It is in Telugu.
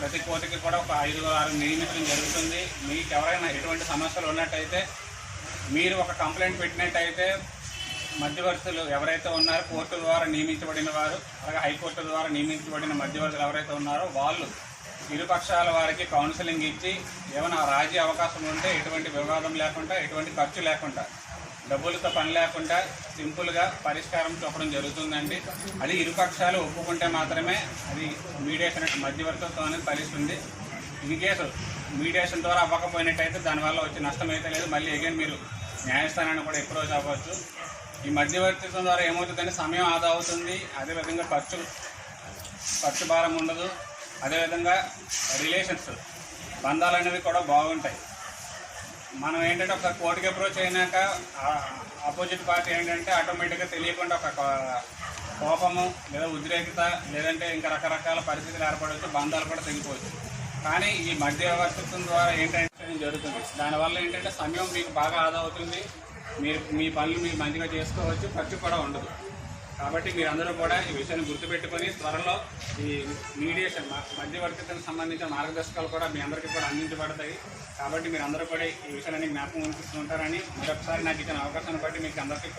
ప్రతి కోతికి కూడా ఒక ఐదు ఆరు నియమించడం జరుగుతుంది. మీకు ఎవరైనా ఎటువంటి సమస్యలు ఉన్నట్టయితే మీరు ఒక కంప్లైంట్ పెట్టినట్టయితే మధ్యవర్తులు ఎవరైతే ఉన్నారో కోర్టు ద్వారా నియమించబడిన వారు అలాగే హైకోర్టు ద్వారా నియమించబడిన మధ్యవర్తులు ఎవరైతే ఉన్నారో వాళ్ళు ఇరుపక్షాల వారికి కౌన్సిలింగ్ ఇచ్చి ఏమైనా రాజీ అవకాశం ఉంటే ఎటువంటి వివాదం లేకుండా ఎటువంటి ఖర్చు లేకుండా డబ్బులతో పని లేకుండా సింపుల్గా పరిష్కారం చూపడం జరుగుతుందండి. అది ఇరుపక్షాలు ఒప్పుకుంటే మాత్రమే అది మీడియేషన్ మధ్యవర్తిత్వం అనేది ఫలిస్తుంది. ఇన్ కేసు మీడియేషన్ ద్వారా అవ్వకపోయినట్టయితే దానివల్ల వచ్చే నష్టం అయితే లేదు. మళ్ళీ అగైన్ మీరు న్యాయస్థానాన్ని కూడా అప్రోచ్ అవ్వచ్చు. ఈ మధ్యవర్తిత్వం ద్వారా ఏమవుతుందంటే సమయం ఆదా అవుతుంది. అదేవిధంగా ఖర్చు ఖర్చు భారం ఉండదు. అదేవిధంగా రిలేషన్స్ బంధాలు అనేవి కూడా బాగుంటాయి. మనం ఏంటంటే ఒక కోర్టుకి అప్రోచ్ అయినాక ఆపోజిట్ పార్టీ ఏంటంటే ఆటోమేటిక్గా తెలియకుండా ఒక కో- కోపము లేదా ఉద్రేకత లేదంటే ఇంకా రకరకాల పరిస్థితులు ఏర్పడవచ్చు బంధాలు కూడా తెగిపోవచ్చు. కానీ ఈ మధ్యవర్తిత్వం ద్వారా ఏంటంటే జరుగుతుంది. దానివల్ల ఏంటంటే సమయం మీకు బాగా ఆదా అవుతుంది. మీరు మీ పనులు మీరు మంచిగా చేసుకోవచ్చు ఖర్చు కూడా ఉండదు. కాబట్టి మీరందరూ కూడా ఈ విషయాన్ని గుర్తుపెట్టుకొని త్వరలో ఈ మీడియేషన్ మధ్యవర్తిత్వానికి సంబంధించిన మార్గదర్శకాలు కూడా మీ అందరికీ కూడా అందించబడతాయి. కాబట్టి మీరు అందరూ కూడా ఈ విషయాన్ని జ్ఞాపకం ఉంచుతుంటారని మరొకసారి నాకు ఇచ్చిన అవకాశాన్ని బట్టి మీకు అందరికీ